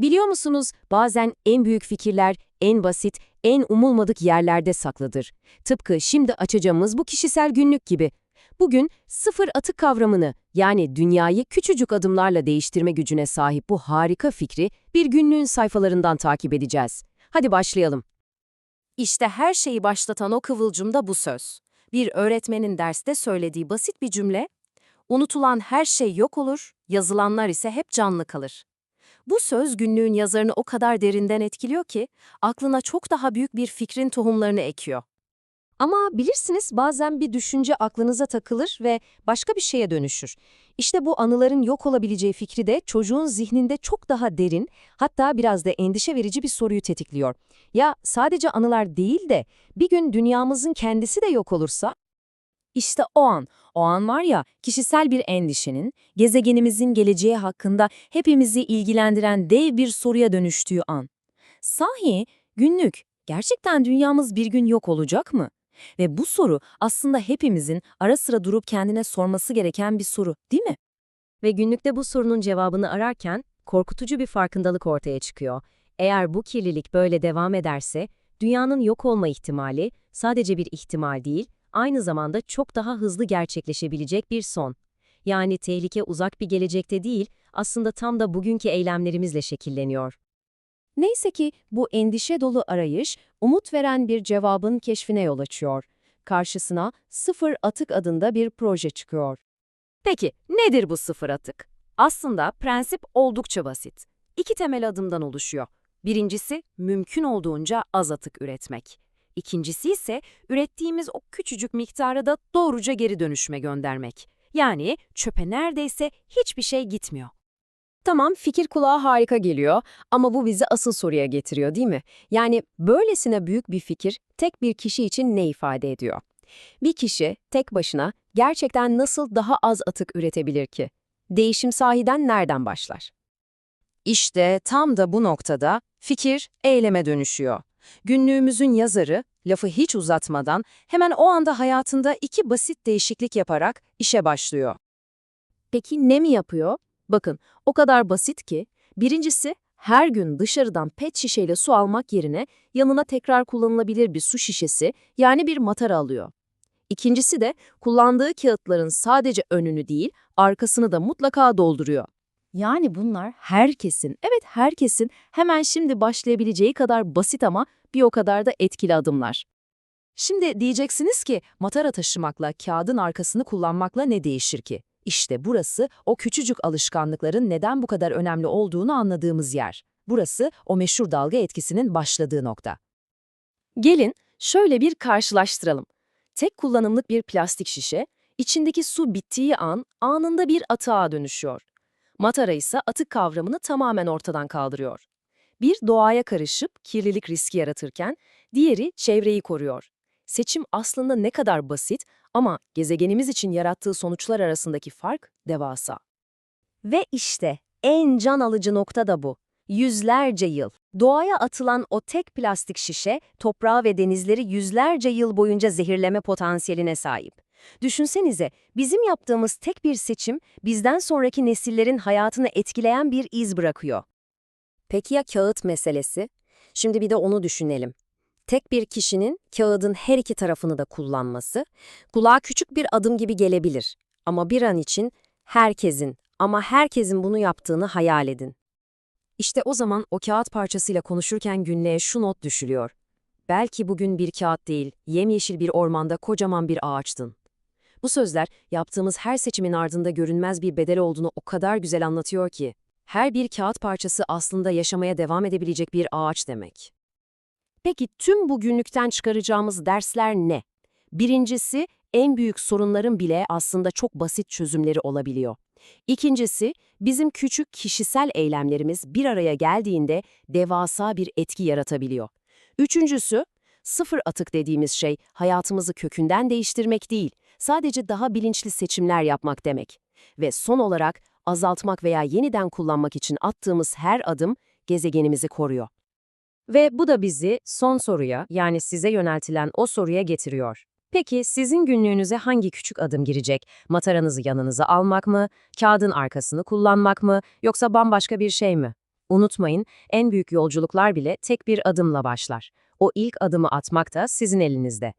Biliyor musunuz, bazen en büyük fikirler en basit, en umulmadık yerlerde saklıdır. Tıpkı şimdi açacağımız bu kişisel günlük gibi. Bugün sıfır atık kavramını, yani dünyayı küçücük adımlarla değiştirme gücüne sahip bu harika fikri bir günlüğün sayfalarından takip edeceğiz. Hadi başlayalım. İşte her şeyi başlatan o kıvılcım da bu söz. Bir öğretmenin derste söylediği basit bir cümle, unutulan her şey yok olur, yazılanlar ise hep canlı kalır. Bu söz günlüğün yazarını o kadar derinden etkiliyor ki, aklına çok daha büyük bir fikrin tohumlarını ekiyor. Ama bilirsiniz bazen bir düşünce aklınıza takılır ve başka bir şeye dönüşür. İşte bu anıların yok olabileceği fikri de çocuğun zihninde çok daha derin, hatta biraz da endişe verici bir soruyu tetikliyor. Ya sadece anılar değil de bir gün dünyamızın kendisi de yok olursa? İşte o an, o an var ya kişisel bir endişenin, gezegenimizin geleceği hakkında hepimizi ilgilendiren dev bir soruya dönüştüğü an. Sahi, günlük, gerçekten dünyamız bir gün yok olacak mı? Ve bu soru aslında hepimizin ara sıra durup kendine sorması gereken bir soru, değil mi? Ve günlükte bu sorunun cevabını ararken korkutucu bir farkındalık ortaya çıkıyor. Eğer bu kirlilik böyle devam ederse, dünyanın yok olma ihtimali sadece bir ihtimal değil, aynı zamanda çok daha hızlı gerçekleşebilecek bir son. Yani tehlike uzak bir gelecekte değil, aslında tam da bugünkü eylemlerimizle şekilleniyor. Neyse ki bu endişe dolu arayış, umut veren bir cevabın keşfine yol açıyor. Karşısına Sıfır Atık adında bir proje çıkıyor. Peki, nedir bu sıfır atık? Aslında prensip oldukça basit. İki temel adımdan oluşuyor. Birincisi, mümkün olduğunca az atık üretmek. İkincisi ise ürettiğimiz o küçücük miktarı da doğruca geri dönüşüme göndermek. Yani çöpe neredeyse hiçbir şey gitmiyor. Tamam, fikir kulağa harika geliyor ama bu bizi asıl soruya getiriyor değil mi? Yani böylesine büyük bir fikir tek bir kişi için ne ifade ediyor? Bir kişi tek başına gerçekten nasıl daha az atık üretebilir ki? Değişim sahiden nereden başlar? İşte tam da bu noktada fikir eyleme dönüşüyor. Günlüğümüzün yazarı, lafı hiç uzatmadan hemen o anda hayatında iki basit değişiklik yaparak işe başlıyor. Peki ne mi yapıyor? Bakın, o kadar basit ki, birincisi her gün dışarıdan pet şişeyle su almak yerine yanına tekrar kullanılabilir bir su şişesi yani bir matara alıyor. İkincisi de kullandığı kağıtların sadece önünü değil, arkasını da mutlaka dolduruyor. Yani bunlar herkesin, evet herkesin hemen şimdi başlayabileceği kadar basit ama bir o kadar da etkili adımlar. Şimdi diyeceksiniz ki matara taşımakla kağıdın arkasını kullanmakla ne değişir ki? İşte burası o küçücük alışkanlıkların neden bu kadar önemli olduğunu anladığımız yer. Burası o meşhur dalga etkisinin başladığı nokta. Gelin şöyle bir karşılaştıralım. Tek kullanımlık bir plastik şişe, içindeki su bittiği an anında bir atığa dönüşüyor. Matara ise atık kavramını tamamen ortadan kaldırıyor. Bir doğaya karışıp kirlilik riski yaratırken, diğeri çevreyi koruyor. Seçim aslında ne kadar basit ama gezegenimiz için yarattığı sonuçlar arasındaki fark devasa. Ve işte en can alıcı nokta da bu. Yüzlerce yıl. Doğaya atılan o tek plastik şişe, toprağı ve denizleri yüzlerce yıl boyunca zehirleme potansiyeline sahip. Düşünsenize, bizim yaptığımız tek bir seçim, bizden sonraki nesillerin hayatını etkileyen bir iz bırakıyor. Peki ya kağıt meselesi? Şimdi bir de onu düşünelim. Tek bir kişinin kağıdın her iki tarafını da kullanması, kulağa küçük bir adım gibi gelebilir. Ama bir an için herkesin ama herkesin bunu yaptığını hayal edin. İşte o zaman o kağıt parçasıyla konuşurken günlüğe şu not düşülüyor. Belki bugün bir kağıt değil, yemyeşil bir ormanda kocaman bir ağaçtın. Bu sözler yaptığımız her seçimin ardında görünmez bir bedel olduğunu o kadar güzel anlatıyor ki, her bir kağıt parçası aslında yaşamaya devam edebilecek bir ağaç demek. Peki tüm bu günlükten çıkaracağımız dersler ne? Birincisi, en büyük sorunların bile aslında çok basit çözümleri olabiliyor. İkincisi, bizim küçük kişisel eylemlerimiz bir araya geldiğinde devasa bir etki yaratabiliyor. Üçüncüsü, sıfır atık dediğimiz şey hayatımızı kökünden değiştirmek değil, sadece daha bilinçli seçimler yapmak demek. Ve son olarak azaltmak veya yeniden kullanmak için attığımız her adım gezegenimizi koruyor. Ve bu da bizi son soruya yani size yöneltilen o soruya getiriyor. Peki sizin günlüğünüze hangi küçük adım girecek? Mataranızı yanınıza almak mı, kağıdın arkasını kullanmak mı, yoksa bambaşka bir şey mi? Unutmayın, en büyük yolculuklar bile tek bir adımla başlar. O ilk adımı atmak da sizin elinizde.